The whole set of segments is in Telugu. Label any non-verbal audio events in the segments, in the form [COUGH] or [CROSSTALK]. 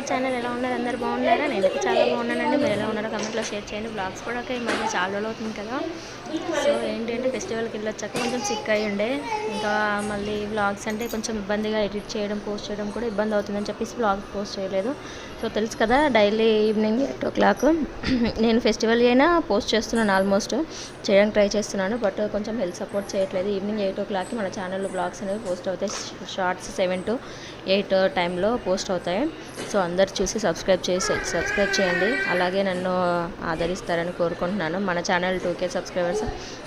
అవర్ ఛానల్ ఎలా ఉన్నారు? అందరు బాగున్నారా? నేను చాలా బాగున్నానండి. మీరు ఎలా ఉన్నారో కమెంట్లో షేర్ చేయండి. బ్లాగ్స్ కూడా ఈ మధ్య చాలా రోజులు అవుతుంది కదా. సో ఏంటంటే ఫెస్టివల్కి వెళ్ళొచ్చాక కొంచెం సిక్ అయి ఉండే. ఇంకా మళ్ళీ బ్లాగ్స్ అంటే కొంచెం ఇబ్బందిగా ఎడిట్ చేయడం పోస్ట్ చేయడం కూడా ఇబ్బంది అవుతుందని చెప్పేసి బ్లాగ్ పోస్ట్ చేయలేదు. సో తెలుసు కదా డైలీ ఈవినింగ్ ఎయిట్ ఓ క్లాక్ [CLEARS THROAT] నేను ఫెస్టివల్ అయినా పోస్ట్ చేస్తున్నాను ఆల్మోస్ట్. చేయడానికి ట్రై చేస్తున్నాను బట్ కొంచెం హెల్త్ సపోర్ట్ చేయట్లేదు. ఈవినింగ్ ఎయిట్ ఓ క్లాక్కి మన ఛానల్లో బ్లాగ్స్ అనేవి పోస్ట్ అవుతాయి. షార్ట్స్ సెవెన్ టు ఎయిట్ టైంలో పోస్ట్ అవుతాయి. సో అందరూ చూసి సబ్స్క్రైబ్ చేసి సబ్స్క్రైబ్ చేయండి. అలాగే నన్ను ఆదరిస్తారని కోరుకుంటున్నాను. మన channel two K subscribers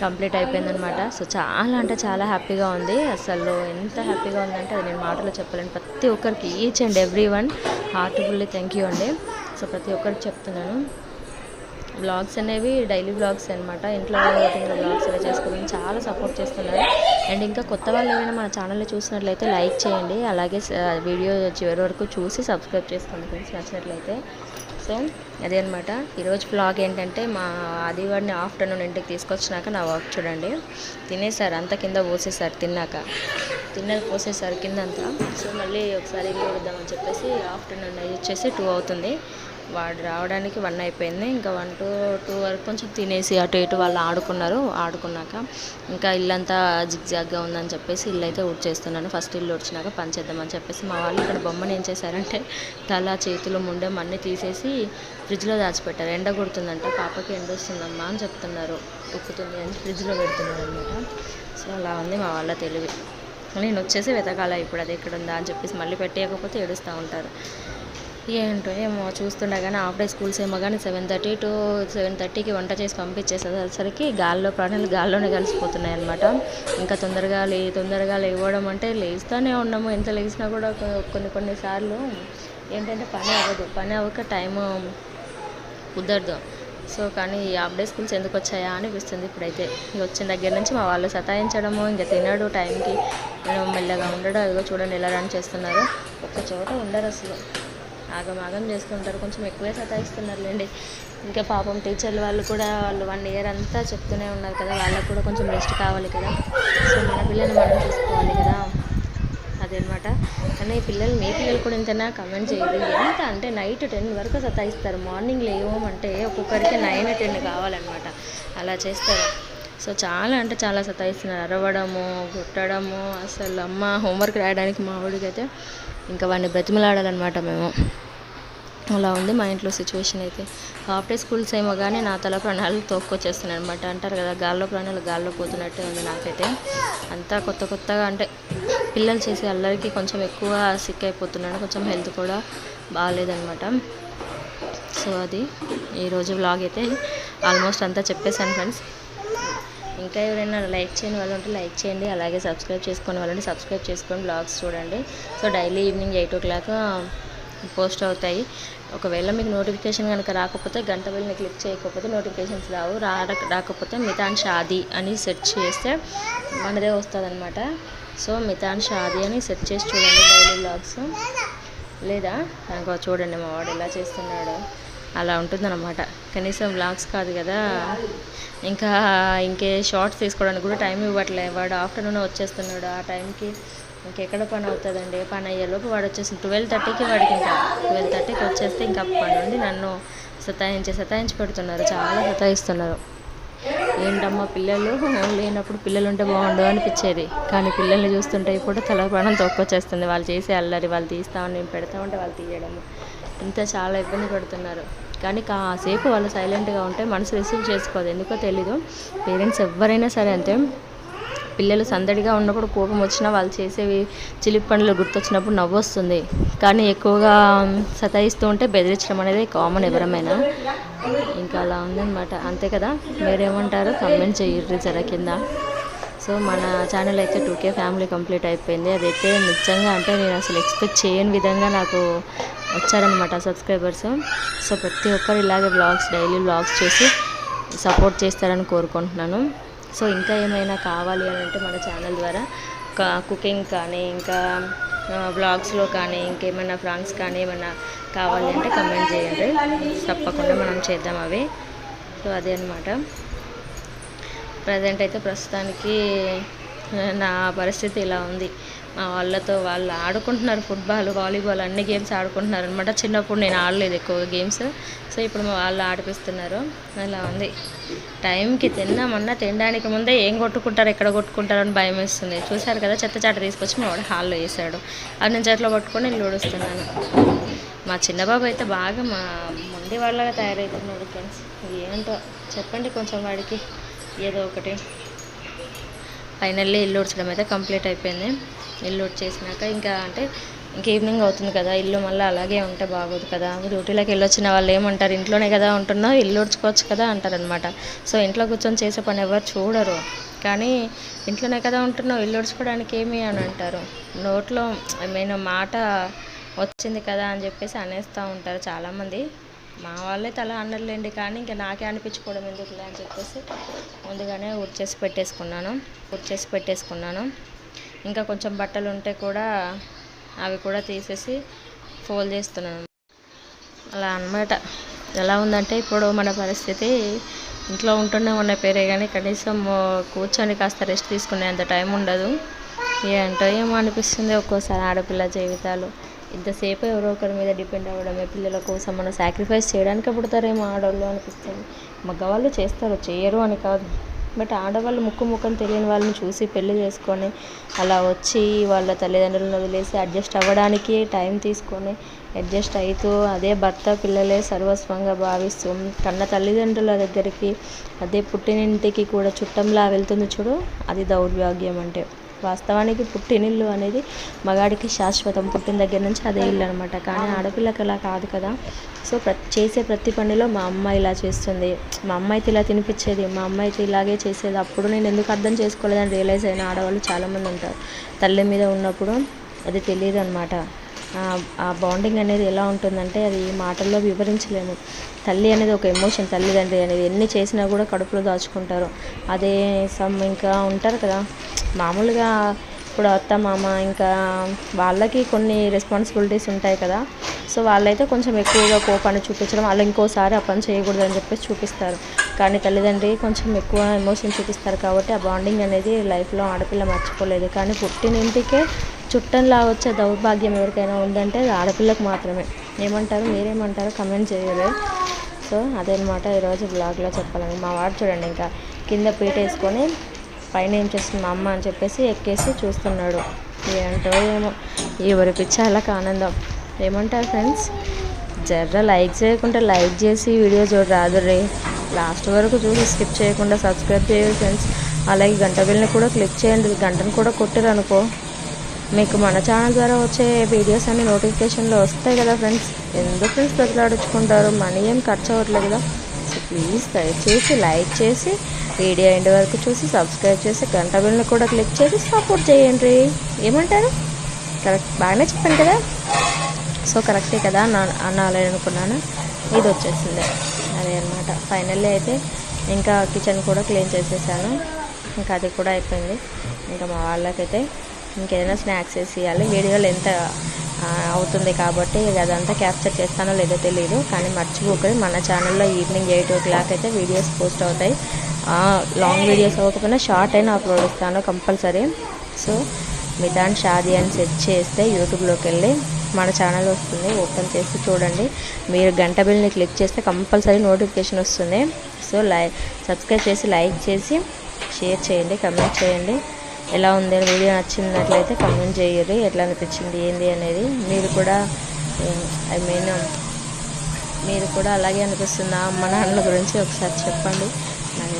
complete అయిపోయిందనమాట సో చాలా అంటే చాలా హ్యాపీగా ఉంది. అసలు ఎంత హ్యాపీగా ఉందంటే అది నేను మాటలో చెప్పలేను. ప్రతి ఒక్కరికి each and every one heartfully thank you అండి. సో ప్రతి ఒక్కరికి చెప్తున్నాను. బ్లాగ్స్ అనేవి డైలీ బ్లాగ్స్ అనమాట ఇంట్లో బ్లాగ్స్ అలా చేసుకోవడం చాలా సపోర్ట్ చేస్తున్నారు. అండ్ ఇంకా కొత్త వాళ్ళు ఏమైనా మన ఛానల్లో చూసినట్లయితే లైక్ చేయండి. అలాగే వీడియో చివరి వరకు చూసి సబ్స్క్రైబ్ చేసుకోండి ఫ్రెండ్స్ నచ్చినట్లయితే. సో అదే అనమాట ఈరోజు బ్లాగ్ ఏంటంటే మా ఆదివాడిని ఆఫ్టర్నూన్ ఇంటికి తీసుకొచ్చినాక నా వర్క్ చూడండి. తినేసారు అంతా కింద పోసేసారు తిన్నాక. తిన్నది పోసేసారు కింద అంతా సో మళ్ళీ ఒకసారి ఇల్లు వద్దామని చెప్పేసి ఆఫ్టర్నూన్ వచ్చేసి టూ అవుతుంది. వాడు రావడానికి వన్ అయిపోయింది. ఇంకా వన్ టు టూ వరకు కొంచెం తినేసి అటు ఇటు వాళ్ళు ఆడుకున్నారు. ఆడుకున్నాక ఇంకా ఇల్లంతా జిగ్జాగ్గా ఉందని చెప్పేసి ఇల్లు అయితే ఊడ్చేస్తున్నాను. ఫస్ట్ ఇల్లు ఊడ్చినాక పని చేద్దామని చెప్పేసి మా వాళ్ళు ఇక్కడ బొమ్మను ఏం చేశారంటే తల చేతులు ముండే మన్ని తీసేసి ఫ్రిడ్జ్లో దాచిపెట్టారు. ఎండ కొడుతుందంట. పాపకి ఎండ వస్తుందమ్మా అని చెప్తున్నారు. ఉక్కుతుంది అని ఫ్రిడ్జ్లో పెడుతున్నారు అనమాట సో అలా ఉంది మా వాళ్ళ తెలివి. నేను వచ్చేసి వెతకాల? ఇప్పుడు అది ఎక్కడ ఉందా? అని చెప్పేసి మళ్ళీ పెట్టేయకపోతే ఏడుస్తూ ఉంటారు. ఏంటో ఏమో చూస్తుండగానే హాఫ్ డే స్కూల్స్ ఏమో కానీ సెవెన్ థర్టీ టు సెవెన్ థర్టీకి వంట చేసి పంపించేసేసరికి గాల్లో ప్రాణాలు గాల్లోనే కలిసిపోతున్నాయి అనమాట ఇంకా తొందరగా లే తొందరగా లేవడం అంటే లేస్తూనే ఉన్నాము. ఎంత లేచినా కూడా కొన్ని కొన్నిసార్లు ఏంటంటే పని అవ్వదు. పని అవ్వక టైము కుదరదు. సో కానీ ఈ హాఫ్ డే స్కూల్స్ ఎందుకు వచ్చాయా అనిపిస్తుంది ఇప్పుడైతే. ఇక వచ్చిన దగ్గర నుంచి మా వాళ్ళు సతాయించడము ఇంకా తినడు టైంకి. మెల్లగా ఉండడు అదిగో చూడండి ఎలా రన్ చేస్తున్నారు. ఒక్క చోట ఉండరు అసలు. ఆగమాగం చేస్తుంటారు కొంచెం ఎక్కువే సతాయిస్తున్నారులేండి. ఇంకా పాపం టీచర్లు వాళ్ళు కూడా వాళ్ళు వన్ ఇయర్ అంతా చెప్తూనే ఉన్నారు కదా. వాళ్ళకు కూడా కొంచెం రెస్ట్ కావాలి కదా. సో మన పిల్లల్ని మనం చూసుకోవాలి కదా. అదనమాట. కానీ పిల్లలు మీ పిల్లలు కూడా ఇంతనా కమెంట్ చేయదు ఎంత అంటే నైట్ టెన్ వరకు సతాయిస్తారు. మార్నింగ్ లేవమంటే ఒక్కొక్కరికి నైన్ టెన్ కావాలన్నమాట. అలా చేస్తారు. సో చాలా అంటే చాలా సతాయిస్తున్నారు. అరవడము కొట్టడము అసలు అమ్మ హోంవర్క్ రాయడానికి మా వాడికి అయితే ఇంకా వాడిని బ్రతిమలాడాలన్నమాట మేము. అలా ఉంది మా ఇంట్లో సిచ్యువేషన్ అయితే. హాఫ్ డే స్కూల్స్ ఏమో కానీ నా తల ప్రాణాలు తోక్కొచ్చేస్తున్నాయి అనమాట అంటారు కదా గాల్లో ప్రాణాలు గాల్లో పోతున్నట్టే ఉంది నాకైతే. అంతా కొత్త కొత్తగా అంటే పిల్లలు చేసే అల్లరికి కొంచెం ఎక్కువ సిక్ అయిపోతున్నాను. కొంచెం హెల్త్ కూడా బాగాలేదనమాట సో అది ఈరోజు వ్లాగ్ అయితే ఆల్మోస్ట్ అంతా చెప్పేశాను ఫ్రెండ్స్ ఇంకా ఎవరైనా లైక్ చేయని వాళ్ళు ఉంటే లైక్ చేయండి. అలాగే సబ్స్క్రైబ్ చేసుకునే వాళ్ళు ఉంటే సబ్స్క్రైబ్ చేసుకొని బ్లాగ్స్ చూడండి. So daily evening eight o'clock post అవుతాయి. ఒకవేళ మీకు నోటిఫికేషన్ కనుక రాకపోతే గంట వెళ్ళి క్లిక్ చేయకపోతే నోటిఫికేషన్స్ రావు. రా రాకపోతే మితాన్ షాదీ అని సెర్చ్ చేస్తే మనదే వస్తుంది అనమాట సో మితాన్ షాదీ అని సెర్చ్ చేసి చూడండి డైలీ బ్లాగ్స్ లేదా నాకు చూడండి మా వాడు ఎలా చేస్తున్నాడు. అలా ఉంటుందన్నమాట. కనీసం బ్లాగ్స్ కాదు కదా. ఇంకా ఇంకే షార్ట్స్ తీసుకోవడానికి కూడా టైం ఇవ్వట్లేదు వాడు ఆఫ్టర్నూన్ వచ్చేస్తున్నాడు ఆ టైంకి. ఇంకెక్కడ పని అవుతుందండి? పని అయ్యేలోపు వాడు వచ్చేసి ట్వెల్వ్ థర్టీకి వాడికి ఇంకా ట్వెల్వ్ థర్టీకి వచ్చేస్తే ఇంకా పని నుండి నన్ను సతాయించి సతాయించి పెడుతున్నారు. చాలా సతాయిస్తున్నారు. ఏంటమ్మా పిల్లలు? లేనప్పుడు పిల్లలు ఉంటే బాగుండు అనిపించేది. కానీ పిల్లల్ని చూస్తుంటే ఇప్పుడు తల ప్రాణం తొక్కొచ్చేస్తుంది. వాళ్ళు చేసే అల్లరి వాళ్ళు తీస్తామని నేను పెడతా ఉంటే వాళ్ళు తీయడము. ఇంత చాలా ఇబ్బంది పడుతున్నారు. కానీ కాసేపు వాళ్ళు సైలెంట్గా ఉంటే మనసు రిసీవ్ చేసుకోదు. ఎందుకో తెలీదు. పేరెంట్స్ ఎవరైనా సరే అంతే పిల్లలు సందడిగా ఉన్నప్పుడు కోపం వచ్చినా వాళ్ళు చేసేవి చిలిపి పనులు గుర్తొచ్చినప్పుడు నవ్వు వస్తుంది. కానీ ఎక్కువగా సతాయిస్తూ ఉంటే బెదిరించడం అనేది కామన్ ఎవరమైనా. ఇంకా అలా ఉందన్నమాట. అంతే కదా? మీరేమంటారు కమెంట్ చేయర్రి జర కింద. సో మన ఛానల్ అయితే టూకే ఫ్యామిలీ కంప్లీట్ అయిపోయింది. అదైతే నిజంగా అంటే నేను అసలు ఎక్స్పెక్ట్ చేయని విధంగా నాకు వచ్చారనమాట సబ్స్క్రైబర్స్ సో ప్రతి ఒక్కరు ఇలాగే బ్లాగ్స్ డైలీ బ్లాగ్స్ చేసి సపోర్ట్ చేస్తారని కోరుకుంటున్నాను. సో ఇంకా ఏమైనా కావాలి అని అంటే మన ఛానల్ ద్వారా. కుకింగ్ కానీ ఇంకా బ్లాగ్స్లో కానీ ఇంకేమైనా ఫ్రాంక్స్ కానీ ఏమైనా కావాలి అంటే కమెంట్ చేయండి. తప్పకుండా మనం చేద్దాం అవి. సో అదే అనమాట ప్రజెంట్ అయితే ప్రస్తుతానికి నా పరిస్థితి ఇలా ఉంది. మా వాళ్ళతో వాళ్ళు ఆడుకుంటున్నారు ఫుట్బాల్ వాలీబాల్ అన్ని గేమ్స్ ఆడుకుంటున్నారు అనమాట చిన్నప్పుడు నేను ఆడలేదు ఎక్కువ గేమ్స్. సో ఇప్పుడు మా వాళ్ళు ఆడిపిస్తున్నారు. అలా ఉంది. టైంకి తిన్నామన్నా తినడానికి ముందే ఏం కొట్టుకుంటారు ఎక్కడ కొట్టుకుంటారు అని భయం వేస్తుంది. చూశారు కదా చెత్త చాట తీసుకొచ్చి మా వాడు హాల్లో వేసాడు. అది నేను చేతిలో పట్టుకొని నేను మా చిన్నబాబు అయితే బాగా మా మొండి వాళ్ళగా తయారవుతున్నాడు ఫ్రెండ్స్. ఏంటో చెప్పండి కొంచెం వాడికి. ఏదో ఒకటి. ఫైనల్లీ ఇల్లు ఉడ్చడం అయితే కంప్లీట్ అయిపోయింది. ఇల్లు ఉడ్చేసినాక ఇంకా అంటే ఇంక ఈవినింగ్ అవుతుంది కదా ఇల్లు మళ్ళీ అలాగే ఉంటే బాగోదు కదా. డ్యూటీలోకి వెళ్ళొచ్చిన వాళ్ళు ఏమంటారు? ఇంట్లోనే కదా ఉంటున్నావు ఇల్లు ఉడ్చుకోవచ్చు కదా అంటారనమాట సో ఇంట్లో కూర్చొని చేసే పని ఎవరు చూడరు. కానీ ఇంట్లోనే కదా ఉంటున్నావు ఇల్లు ఉడ్చుకోవడానికి ఏమి అని అంటారు? నోట్లో ఐ మీన్ మాట వచ్చింది కదా అని చెప్పేసి అనేస్తూ ఉంటారు చాలామంది. మా వాళ్ళే తల అనర్లేండి కానీ ఇంకా నాకే అనిపించుకోవడం ఎందుకులే అని చెప్పేసి ముందుగానే ఉడిచేసి పెట్టేసుకున్నాను. ఉడిచేసి పెట్టేసుకున్నాను. ఇంకా కొంచెం బట్టలు ఉంటే కూడా అవి కూడా తీసేసి ఫోల్డ్ చేస్తున్నాను. అలా అన్నమాట. ఎలా ఉందంటే ఇప్పుడు మన పరిస్థితి ఇంట్లో ఉంటూనే ఉన్న పేరే కానీ కనీసం కూర్చొని కాస్త రెస్ట్ తీసుకునే అంత టైం ఉండదు. ఏంటో ఏమో అనిపిస్తుంది ఒక్కోసారి ఆడపిల్ల జీవితాలు. ఇంతసేపు ఎవరో ఒకరి మీద డిపెండ్ అవ్వడమే. పిల్లల కోసం మనం సాక్రిఫైస్ చేయడానికి పుడతారేమో ఆడవాళ్ళు అనిపిస్తుంది. మగవాళ్ళు చేస్తారు చేయరు అని కాదు. బట్ ఆడవాళ్ళు ముక్కు ముఖం తెలియని వాళ్ళని చూసి పెళ్ళి చేసుకొని అలా వచ్చి వాళ్ళ తల్లిదండ్రులను వదిలేసి అడ్జస్ట్ అవ్వడానికి టైం తీసుకొని అడ్జస్ట్ అవుతూ అదే భర్త పిల్లలే సర్వస్వంగా భావిస్తూ కన్న తల్లిదండ్రుల దగ్గరికి అదే పుట్టినింటికి కూడా చుట్టంలా వెళ్తుంది చూడు. అది దౌర్భాగ్యం అంటే వాస్తవానికి పుట్టినిల్లు అనేది మగాడికి శాశ్వతం. పుట్టిన దగ్గర నుంచి అదే ఇల్లు అనమాట కానీ ఆడపిల్లకి అలా కాదు కదా. సో ప్రతి చేసే ప్రతి పనిలో మా అమ్మ ఇలా చేస్తుంది. మా అమ్మ అయితే ఇలా తినిపించేది. మా అమ్మ అయితే ఇలాగే చేసేది. అప్పుడు నేను ఎందుకు అర్థం చేసుకోలేదని రియలైజ్ అయిన ఆడవాళ్ళు చాలామంది ఉంటారు. తల్లి మీద ఉన్నప్పుడు అది తెలియదు అనమాట ఆ బాండింగ్ అనేది ఎలా ఉంటుందంటే అది మాటల్లో వివరించలేము. తల్లి అనేది ఒక ఎమోషన్ తల్లిదండ్రి అనేది ఎన్ని చేసినా కూడా కడుపులో దాచుకుంటారు. అదే సమ్ ఇంకా ఉంటారు కదా. మామూలుగా ఇప్పుడు అత్త మామ ఇంకా వాళ్ళకి కొన్ని రెస్పాన్సిబిలిటీస్ ఉంటాయి కదా. సో వాళ్ళైతే కొంచెం ఎక్కువగా కోపాన్ని చూపించడం వాళ్ళు ఇంకోసారి ఆ పని చేయకూడదు అని చెప్పేసి చూపిస్తారు. కానీ తల్లిదండ్రి కొంచెం ఎక్కువ ఎమోషన్ చూపిస్తారు కాబట్టి ఆ బాండింగ్ అనేది లైఫ్లో ఆడపిల్ల మర్చిపోలేదు. కానీ పుట్టిన ఇంటికే చుట్టంలా వచ్చే దౌర్భాగ్యం ఎవరికైనా ఉందంటే అది ఆడపిల్లకు మాత్రమే. ఏమంటారు మీరేమంటారు కమెంట్ చేయలేదు. సో అదనమాట ఈరోజు బ్లాగ్లో చెప్పాలని. మా వాడు చూడండి ఇంకా కింద పీట వేసుకొని పైన ఏం చేస్తుంది మా అమ్మ అని చెప్పేసి ఎక్కేసి చూస్తున్నాడు. ఏంటో ఏమో. ఎవరి పిచ్చాలకు ఆనందం ఏమంటారు ఫ్రెండ్స్? జర్ర లైక్ చేయకుండా లైక్ చేసి వీడియో చూడ రాదు రే లాస్ట్ వరకు చూసి స్కిప్ చేయకుండా సబ్స్క్రైబ్ చేయండి ఫ్రెండ్స్. అలాగే గంట బిల్ని కూడా క్లిక్ చేయండి. గంటను కూడా కొట్టిరనుకో అనుకో. మీకు మన ఛానల్ ద్వారా వచ్చే వీడియోస్ అన్ని నోటిఫికేషన్లో వస్తాయి కదా ఫ్రెండ్స్. ఎందుకు ఫ్రెండ్స్ బదిలాడించుకుంటారు మనీ ఏం ఖర్చు అవ్వట్లేదు కదా. సో ప్లీజ్ దయచేసి లైక్ చేసి వీడియో ఎండ్ వరకు చూసి సబ్స్క్రైబ్ చేసి గంట బిల్ని కూడా క్లిక్ చేసి సపోర్ట్ చేయండి. ఏమంటారు? కరెక్ట్ బాగానే చెప్పాను కదా? సో కరెక్టే కదా నా అనాలి అనుకున్నాను. ఇది వచ్చేసింది. అదే అనమాట ఫైనల్లీ అయితే ఇంకా కిచెన్ కూడా క్లీన్ చేసేసాను. ఇంకా అది కూడా అయిపోయింది. ఇంకా మా వాళ్ళకైతే ఇంకేదైనా స్నాక్స్ వేసి ఇవ్వాలి వీడియోలు ఎంత అవుతుంది కాబట్టి అదంతా క్యాప్చర్ చేస్తానో లేదో తెలియదు కానీ మర్చిపోకండి. మన ఛానల్లో ఈవినింగ్ ఎయిట్ ఓ క్లాక్ అయితే వీడియోస్ పోస్ట్ అవుతాయి. లాంగ్ వీడియోస్ అవ్వకపోయినా షార్ట్ అయినా అప్లోడ్ ఇస్తాను కంపల్సరీ సో మితాన్ షాది అని సెర్చ్ చేస్తే యూట్యూబ్లోకి వెళ్ళి మన ఛానల్ వస్తుంది ఓపెన్ చేసి చూడండి. మీరు గంట బిల్ని క్లిక్ చేస్తే కంపల్సరీ నోటిఫికేషన్ వస్తుంది. సో లై సబ్స్క్రైబ్ చేసి లైక్ చేసి షేర్ చేయండి కమెంట్ చేయండి. ఎలా ఉంది? వీడియో నచ్చినట్లయితే కమెంట్ చేయండి ఎట్లా అనిపించింది? ఏంది అనేది మీరు కూడా ఐ మీన్ మీరు కూడా అలాగే అనిపిస్తుందా? అమ్మ నాన్నల గురించి ఒకసారి చెప్పండి.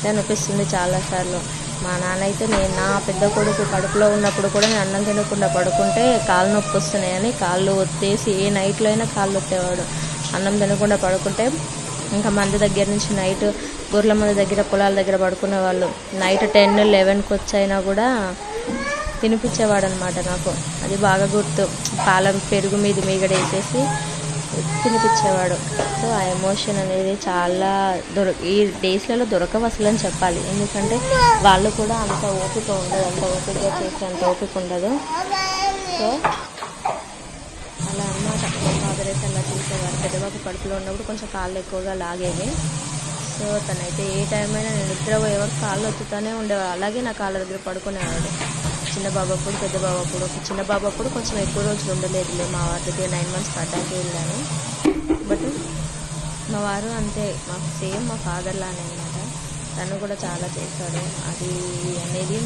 నాకైతే అనిపిస్తుంది చాలాసార్లు. మా నాన్న అయితే నేను నా పెద్ద కొడుకు కడుపులో ఉన్నప్పుడు కూడా నేను అన్నం తినకుండా పడుకుంటే కాళ్ళు నొప్పి వస్తున్నాయని కాళ్ళు ఒత్తేసి ఏ నైట్లో అయినా కాళ్ళు ఒత్తేవాడు. అన్నం తినకుండా పడుకుంటే ఇంకా మంది దగ్గర నుంచి నైట్ గొర్రెల మంది దగ్గర పొలాల దగ్గర పడుకునే వాళ్ళు నైట్ టెన్ లెవెన్కి వచ్చైనా కూడా తినిపించేవాడు అనమాట నాకు. అది బాగా గుర్తు. పాలం పెరుగు మీద మీగడ వేసేసి తినిపించేవాడు. సో ఆ ఎమోషన్ అనేది చాలా దొర ఈ డేస్లలో దొరకవు అసలు అని చెప్పాలి. ఎందుకంటే వాళ్ళు కూడా అంత ఓపిక ఉండదు అంత ఓపికగా చేస్తే అంత ఓపిక ఉండదు. సో అలా అమ్మ మా ఫాదర్ అయితే అలా చూసేవారు. పెద్దబాబు కడుపులో ఉన్నప్పుడు కొంచెం కాళ్ళు ఎక్కువగా లాగేవి. సో తనైతే ఏ టైం అయినా నేను నిద్ర పోయేవారు కాళ్ళు ఒత్తుతూనే ఉండేవాడు అలాగే నా కాళ్ళ దగ్గర పడుకునేవాడు. చిన్న బాబు అప్పుడు పెద్ద బాబు అప్పుడు. చిన్న బాబు అప్పుడు కొంచెం ఎక్కువ రోజులు ఉండలేదులే మా వారి దగ్గర నైన్ మంత్స్ పడ్డాకే వెళ్ళాను. బట్ మా వారు అంతే మాకు సేమ్ మా ఫాదర్ లానే అనమాట తను కూడా చాలా చేశాడు. అది అనేది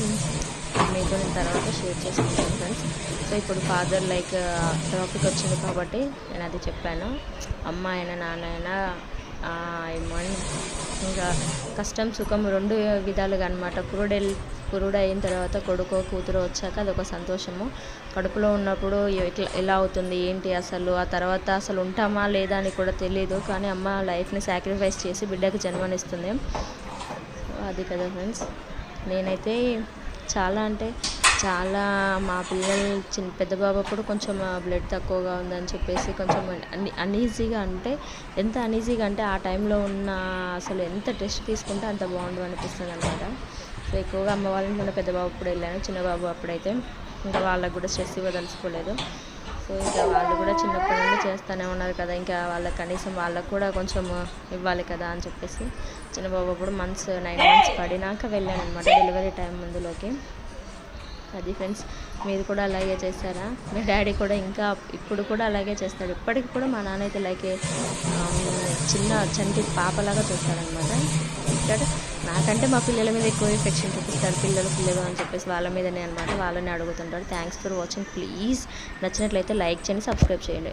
మీతో నేను తర్వాత షేర్ చేసుకుంటాను ఫ్రెండ్స్ సో ఇప్పుడు ఫాదర్ లైక్ టాపిక్ వచ్చింది కాబట్టి నేను అది చెప్పాను. అమ్మ అయినా నాన్న అయినా ఏమో ఇంకా కష్టం సుఖం రెండు విధాలుగా అనమాట క్రూడెల్ కురుడు అయిన తర్వాత కొడుకో కూతురు వచ్చాక అదొక సంతోషము. కడుపులో ఉన్నప్పుడు ఎట్లా ఎలా అవుతుంది ఏంటి అసలు ఆ తర్వాత అసలు ఉంటామా లేదా అని కూడా తెలియదు కానీ అమ్మ లైఫ్ని సాక్రిఫైస్ చేసి బిడ్డకి జన్మనిస్తుంది. అది కదా ఫ్రెండ్స్. నేనైతే చాలా అంటే చాలా మా పిల్లలు చిన్న పెద్ద బాబు అప్పుడు కొంచెం బ్లడ్ తక్కువగా ఉందని చెప్పేసి కొంచెం అనీజీగా అన్ఈజీగా అంటే ఎంత అన్ఈజీగా అంటే ఆ టైంలో ఉన్న అసలు ఎంత టెస్ట్ తీసుకుంటే అంత బాగుండు అనిపిస్తుంది అనమాట సో ఎక్కువగా అమ్మ వాళ్ళ ఇంట్లో పెద్ద బాబు అప్పుడు వెళ్ళాను. చిన్న బాబు అప్పుడైతే ఇంకా వాళ్ళకు కూడా స్ట్రెస్ ఇవ్వదలుచుకోలేదు. సో ఇంకా వాళ్ళు కూడా చిన్నప్పటి నుండి చేస్తూనే ఉన్నారు కదా ఇంకా వాళ్ళకి కనీసం వాళ్ళకు కూడా కొంచెం ఇవ్వాలి కదా అని చెప్పేసి చిన్న బాబు అప్పుడు మంత్స్ నైన్ మంత్స్ పడినాక వెళ్ళాను అనమాట డెలివరీ టైం ముందులోకి అది ఫ్రెండ్స్ మీరు కూడా అలాగే చేస్తారా మీ డాడీ కూడా ఇంకా ఇప్పుడు కూడా అలాగే చేస్తాడు. ఇప్పటికి కూడా మా నాన్న అయితే అలాగే చిన్న చంటి పాపలాగా చూస్తాడనమాట ఇక్కడ నాకంటే మా పిల్లల మీద ఎక్కువ ఎఫెక్షన్ చూపిస్తారు పిల్లలు పిల్లలు అని చెప్పేసి వాళ్ళ మీదనే అనమాట వాళ్ళని అడుగుతుంటారు. థ్యాంక్స్ ఫర్ వాచింగ్ ప్లీజ్ నచ్చినట్లయితే లైక్ చేయండి సబ్స్క్రైబ్ చేయండి.